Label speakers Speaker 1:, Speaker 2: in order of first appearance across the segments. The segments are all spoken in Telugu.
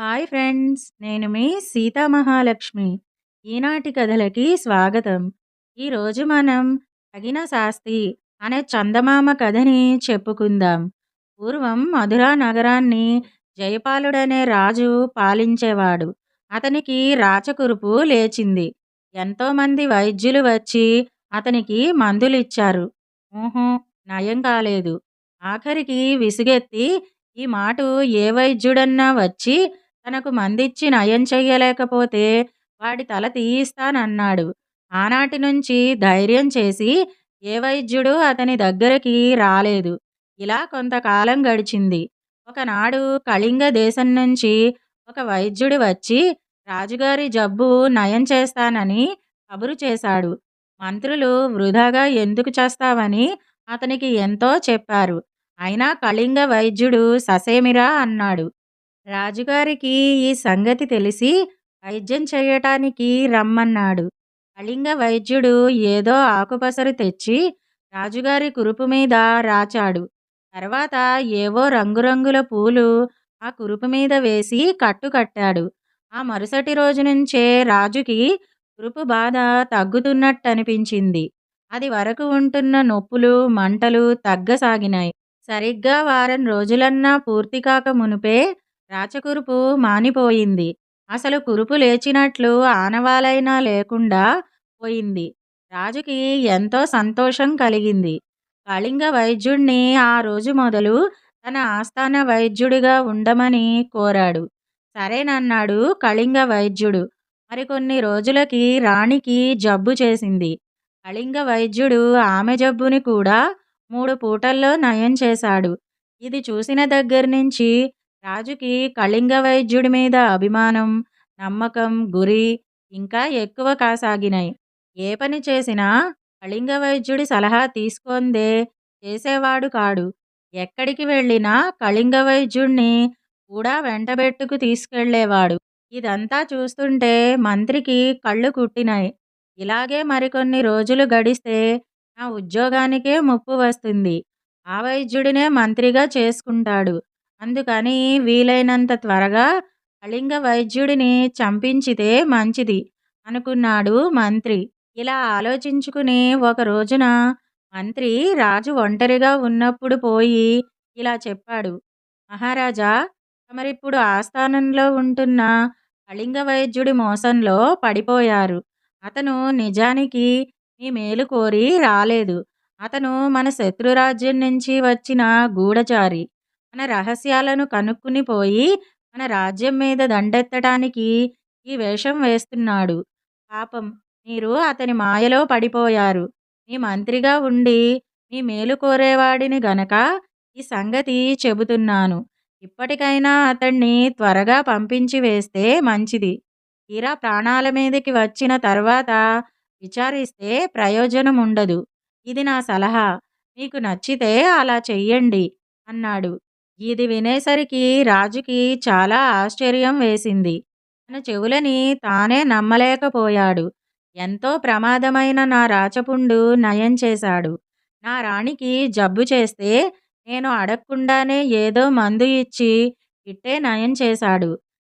Speaker 1: హాయ్ ఫ్రెండ్స్ నేను మీ సీతా మహాలక్ష్మి. ఈనాటి కథలకి స్వాగతం. ఈరోజు మనం తగిన శాస్తి అనే చందమామ కథని చెప్పుకుందాం. పూర్వం మధురా నగరాన్ని జయపాలుడనే రాజు పాలించేవాడు. అతనికి రాచకురుపు లేచింది. ఎంతోమంది వైద్యులు వచ్చి అతనికి మందులిచ్చారు. ఊహం నయం కాలేదు. ఆఖరికి విసుగెత్తి ఈ మాట ఏ వైద్యుడన్నా వచ్చి తనకు మందిచ్చి నయం చెయ్యలేకపోతే వాడి తల తీయిస్తానన్నాడు. ఆనాటి నుంచి ధైర్యం చేసి ఏ వైద్యుడు అతని దగ్గరికి రాలేదు. ఇలా కొంతకాలం గడిచింది. ఒకనాడు కళింగ దేశం నుంచి ఒక వైద్యుడు వచ్చి రాజుగారి జబ్బు నయం చేస్తానని కబురు చేశాడు. మంత్రులు వృధాగా ఎందుకు చేస్తావని అతనికి ఎంతో చెప్పారు. అయినా కళింగ వైద్యుడు ససేమిరా అన్నాడు. రాజుగారికి ఈ సంగతి తెలిసి వైద్యం చేయటానికి రమ్మన్నాడు. కళింగ వైద్యుడు ఏదో ఆకుపసరు తెచ్చి రాజుగారి కురుపు మీద రాచాడు. తర్వాత ఏవో రంగురంగుల పూలు ఆ కురుపు మీద వేసి కట్టు కట్టాడు. ఆ మరుసటి రోజు నుంచే రాజుకి కురుపు బాధ తగ్గుతున్నట్టనిపించింది. అది వరకు ఉంటున్న నొప్పులు మంటలు తగ్గసాగినాయి. సరిగ్గా వారం రోజులన్నా పూర్తి కాక మునుపే రాచకురుపు మానిపోయింది. అసలు కురుపు లేచినట్లు ఆనవాలైనా లేకుండా పోయింది. రాజుకి ఎంతో సంతోషం కలిగింది. కళింగ వైద్యుణ్ణి ఆ రోజు మొదలు తన ఆస్థాన వైద్యుడిగా ఉండమని కోరాడు. సరేనన్నాడు కళింగ వైద్యుడు. మరికొన్ని రోజులకి రాణికి జబ్బు చేసింది. కళింగ వైద్యుడు ఆమె జబ్బుని కూడా మూడు పూటల్లో నయం చేశాడు. ఇది చూసిన దగ్గర నుంచి రాజుకి కళింగ వైద్యుడి మీద అభిమానం నమ్మకం గురి ఇంకా ఎక్కువ కాసాగినాయి. ఏ పని చేసినా కళింగ వైద్యుడి సలహా తీసుకొందే చేసేవాడు కాడు. ఎక్కడికి వెళ్ళినా కళింగ వైద్యుణ్ణి కూడా వెంటబెట్టుకు తీసుకెళ్ళేవాడు. ఇదంతా చూస్తుంటే మంత్రికి కళ్ళు కుట్టినాయి. ఇలాగే మరికొన్ని రోజులు గడిస్తే నా ఉద్యోగానికే ముప్పు వస్తుంది. ఆ వైద్యుడినే మంత్రిగా చేసుకుంటాడు. అందుకని వీలైనంత త్వరగా కళింగ వైద్యుడిని చంపించితే మంచిది అనుకున్నాడు మంత్రి. ఇలా ఆలోచించుకుని ఒక రోజున మంత్రి రాజు ఒంటరిగా ఉన్నప్పుడు పోయి ఇలా చెప్పాడు. మహారాజా తమరిప్పుడు ఆస్థానంలో ఉంటున్న కళింగ వైద్యుడి మోసంలో పడిపోయారు. అతను నిజానికి మీ మేలు కోరి రాలేదు. అతను మన శత్రురాజ్యం నుంచి వచ్చిన గూఢచారి. మన రహస్యాలను కనుక్కుని పోయి మన రాజ్యం మీద దండెత్తడానికి ఈ వేషం వేస్తున్నాడు. పాపం మీరు అతని మాయలో పడిపోయారు. మీ మంత్రిగా ఉండి మీ మేలు కోరేవాడిని గనక ఈ సంగతి చెబుతున్నాను. ఇప్పటికైనా అతన్ని త్వరగా పంపించి వేస్తే మంచిది. తీరా ప్రాణాల మీదకి వచ్చిన తర్వాత విచారిస్తే ప్రయోజనం ఉండదు ఇది నా సలహా. మీకు నచ్చితే అలా చెయ్యండి అన్నాడు. ఇది వినేసరికి రాజుకి చాలా ఆశ్చర్యం వేసింది. తన చెవులని తానే నమ్మలేకపోయాడు. ఎంతో ప్రమాదమైన నా రాచపుండు నయం చేశాడు. నా రాణికి జబ్బు చేస్తే నేను అడగకుండానే ఏదో మందు ఇచ్చి ఇట్టే నయం చేశాడు.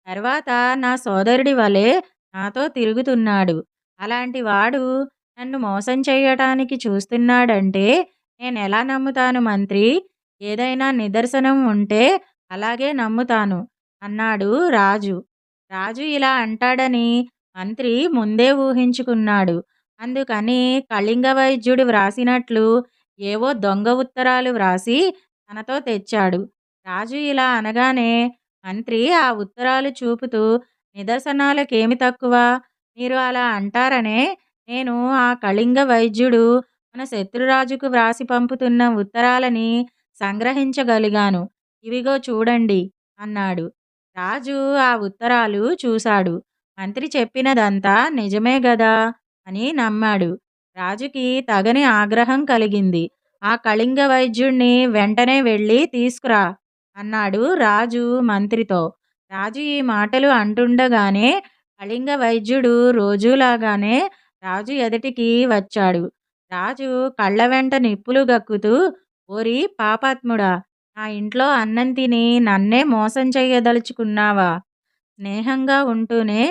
Speaker 1: తర్వాత నా సోదరుడి వలె నాతో తిరుగుతున్నాడు. అలాంటి వాడు నన్ను మోసం చేయటానికి చూస్తున్నాడంటే నేను ఎలా నమ్ముతాను మంత్రి? ఏదైనా నిదర్శనం ఉంటే అలాగే నమ్ముతాను అన్నాడు రాజు. రాజు ఇలా అంటాడని మంత్రి ముందే ఊహించుకున్నాడు. అందుకని కళింగ వైద్యుడు వ్రాసినట్లు ఏవో దొంగ ఉత్తరాలు వ్రాసి తనతో తెచ్చాడు. రాజు ఇలా అనగానే మంత్రి ఆ ఉత్తరాలు చూపుతూ నిదర్శనాలకేమి తక్కువ? మీరు అలా అంటారనే నేను ఆ కళింగ వైద్యుడు మన శత్రురాజుకు వ్రాసి పంపుతున్న ఉత్తరాలని సంగ్రహించగలిగాను. ఇవిగో చూడండి అన్నాడు. రాజు ఆ ఉత్తరాలు చూశాడు. మంత్రి చెప్పినదంతా నిజమే గదా అని నమ్మాడు. రాజుకి తగని ఆగ్రహం కలిగింది. ఆ కళింగ వైద్యుణ్ణి వెంటనే వెళ్ళి తీసుకురా అన్నాడు రాజు మంత్రితో. రాజు ఈ మాటలు అంటుండగానే కళింగ వైద్యుడు రోజులాగానే రాజు ఎదుటికి వచ్చాడు. రాజు కళ్ళ వెంట నిప్పులు గక్కుతూ ఓరి పాపాత్ముడా నా ఇంట్లో అన్నం తిని నన్నే మోసం చేయదలుచుకున్నావా స్నేహంగా ఉంటూనే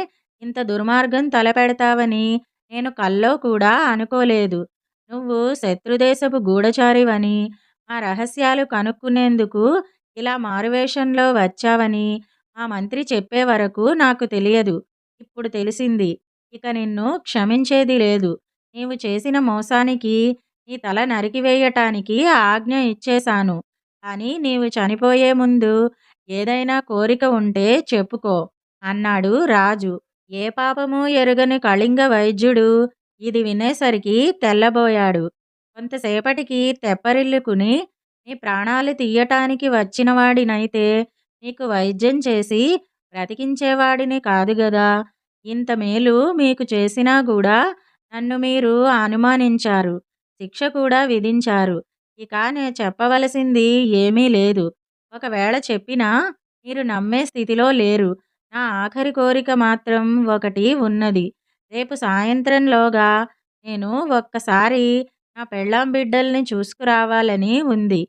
Speaker 1: ఇంత దుర్మార్గం తలపెడతావని నేను కల్లో కూడా అనుకోలేదు. నువ్వు శత్రుదేశపు గూఢచారివని ఆ రహస్యాలు కనుక్కునేందుకు ఇలా మారువేషంలో వచ్చావని ఆ మంత్రి చెప్పే వరకు నాకు తెలియదు. ఇప్పుడు తెలిసింది. ఇక నిన్ను క్షమించేది లేదు. నీవు చేసిన మోసానికి నీ తల నరికివేయటానికి ఆజ్ఞ ఇచ్చేశాను. కానీ నీవు చనిపోయే ముందు ఏదైనా కోరిక ఉంటే చెప్పుకో అన్నాడు రాజు. ఏ పాపము ఎరుగని కళింగ వైద్యుడు ఇది వినేసరికి తెల్లబోయాడు. కొంతసేపటికి తెప్పరిల్లుకుని నీ ప్రాణాలు తీయటానికి వచ్చినవాడినైతే నీకు వైద్యం చేసి బ్రతికించేవాడిని కాదు గదా. ఇంత మేలు మీకు చేసినా కూడా నన్ను మీరు అనుమానించారు. శిక్ష కూడా విధించారు. ఇక నేను చెప్పవలసింది ఏమీ లేదు. ఒకవేళ చెప్పినా మీరు నమ్మే స్థితిలో లేరు. నా ఆఖరి కోరిక మాత్రం ఒకటి ఉన్నది. రేపు సాయంత్రంలోగా నేను ఒక్కసారి నా పెళ్ళాం బిడ్డల్ని చూసుకురావాలని ఉంది.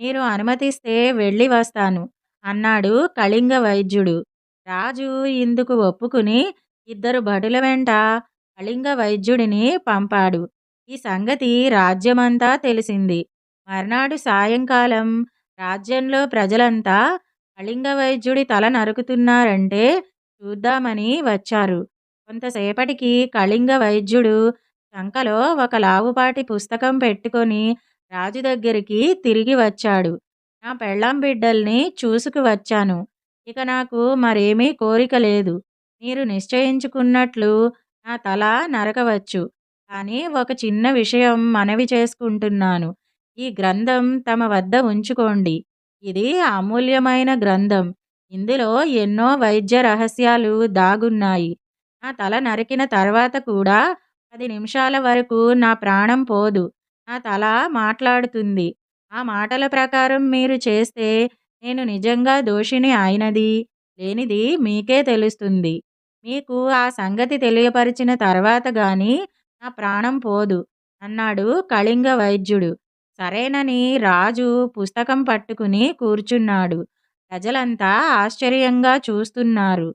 Speaker 1: మీరు అనుమతిస్తే వెళ్ళి వస్తాను. అన్నాడు కళింగ వైద్యుడు. రాజు ఇందుకు ఒప్పుకుని ఇద్దరు భటుల వెంట కళింగ వైద్యుడిని పంపాడు. ఈ సంగతి రాజ్యమంతా తెలిసింది. మర్నాడు సాయంకాలం రాజ్యంలో ప్రజలంతా కళింగ వైద్యుడి తల నరుకుతున్నారంటే చూద్దామని వచ్చారు. కొంతసేపటికి కళింగ వైద్యుడు చంకలో ఒక లావుపాటి పుస్తకం పెట్టుకొని రాజు దగ్గరికి తిరిగి వచ్చాడు. నా పెళ్ళాం బిడ్డల్ని చూసుకు వచ్చాను. ఇక నాకు మరేమీ కోరిక లేదు. మీరు నిశ్చయించుకున్నట్లు నా తల నరకవచ్చు. కానీ ఒక చిన్న విషయం మనవి చేసుకుంటున్నాను. ఈ గ్రంథం తమ వద్ద ఉంచుకోండి. ఇది అమూల్యమైన గ్రంథం. ఇందులో ఎన్నో వైద్య రహస్యాలు దాగున్నాయి. నా తల నరికిన తర్వాత కూడా పది నిమిషాల వరకు నా ప్రాణం పోదు. నా తల మాట్లాడుతుంది. ఆ మాటల ప్రకారం మీరు చేస్తే నేను నిజంగా దోషిని అయినది లేనిది మీకే తెలుస్తుంది. మీకు ఆ సంగతి తెలియపరిచిన తర్వాత కానీ నా ప్రాణం పోదు అన్నాడు కళింగ వైద్యుడు. సరేనని రాజు పుస్తకం పట్టుకుని కూర్చున్నాడు. ప్రజలంతా ఆశ్చర్యంగా చూస్తున్నారు.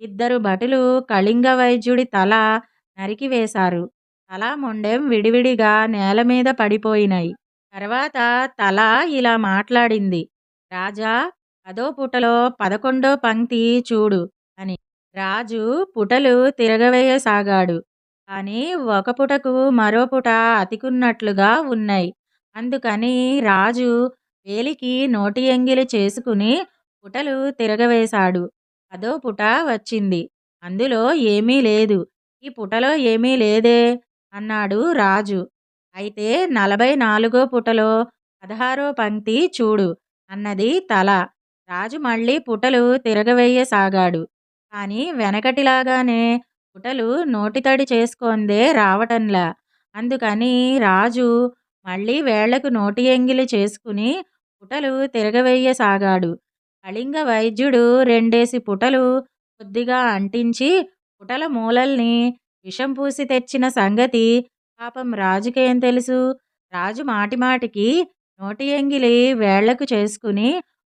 Speaker 1: ఇద్దరు భటులు కళింగ వైద్యుడి తల నరికివేశారు తల మొండెం విడివిడిగా నేల మీద పడిపోయినాయి తర్వాత తల ఇలా మాట్లాడింది. రాజా పదో పుటలో పదకొండో పంక్తి చూడు అని. రాజు పుటలు తిరగవేయసాగాడు. కానీ ఒక పుటకు మరో పుట అతికున్నట్లుగా ఉన్నాయి. అందుకని రాజు వేలికి నోటి ఎంగిలి చేసుకుని పుటలు తిరగవేశాడు. పదో పుట వచ్చింది. అందులో ఏమీ లేదు. ఈ పుటలో ఏమీ లేదే అన్నాడు రాజు. అయితే నలభై నాలుగో పుటలో పదహారో పంక్తి చూడు అన్నది తల. రాజు మళ్ళీ పుటలు తిరగవేయసాగాడు. కానీ వెనకటిలాగానే పుటలు నోటితడి చేసుకొందే రావటంలా. అందుకని రాజు మళ్ళీ వేళ్ళకు నోటి ఎంగిలి చేసుకుని పుటలు తిరగవేయసాగాడు. కళింగ వైద్యుడు రెండేసి పుటలు కొద్దిగా అంటించి పుటల మూలల్ని విషం పూసి తెచ్చిన సంగతి పాపం రాజుకేం తెలుసు? రాజు మాటిమాటికి నోటి ఎంగిలి వేళ్ళకు చేసుకుని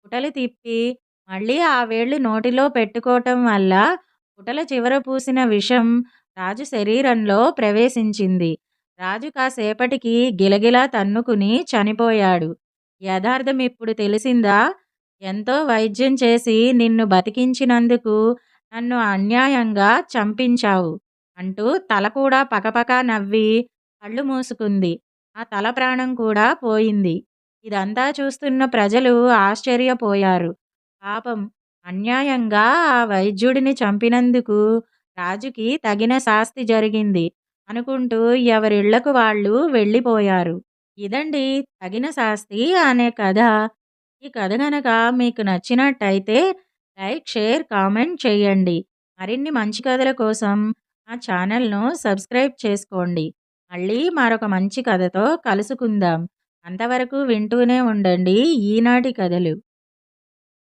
Speaker 1: పుటలు తిప్పి మళ్ళీ ఆ వేళ్ళు నోటిలో పెట్టుకోవటం వల్ల పుటల చివర పూసిన విషం రాజు శరీరంలో ప్రవేశించింది. రాజు కాసేపటికి గిలగిలా తన్నుకుని చనిపోయాడు. యథార్థం ఇప్పుడు తెలిసిందా? ఎంతో వైద్యం చేసి నిన్ను బతికించినందుకు నన్ను అన్యాయంగా చంపించావు అంటూ తల కూడా పకపక నవ్వి కళ్ళు మూసుకుంది. ఆ తల ప్రాణం కూడా పోయింది. ఇదంతా చూస్తున్న ప్రజలు ఆశ్చర్యపోయారు. పాపం అన్యాయంగా ఆ వైద్యుడిని చంపినందుకు రాజుకి తగిన శాస్తి జరిగింది అనుకుంటూ ఎవరిళ్ళకు వాళ్ళు వెళ్ళిపోయారు. ఇదండి తగిన శాస్తి అనే కథ. ఈ కథ గనక మీకు నచ్చినట్టయితే లైక్ షేర్ కామెంట్ చేయండి. మరిన్ని మంచి కథల కోసం మా ఛానల్ను సబ్స్క్రైబ్ చేసుకోండి. మళ్ళీ మరొక మంచి కథతో కలుసుకుందాం. అంతవరకు వింటూనే ఉండండి ఈనాటి కథలు.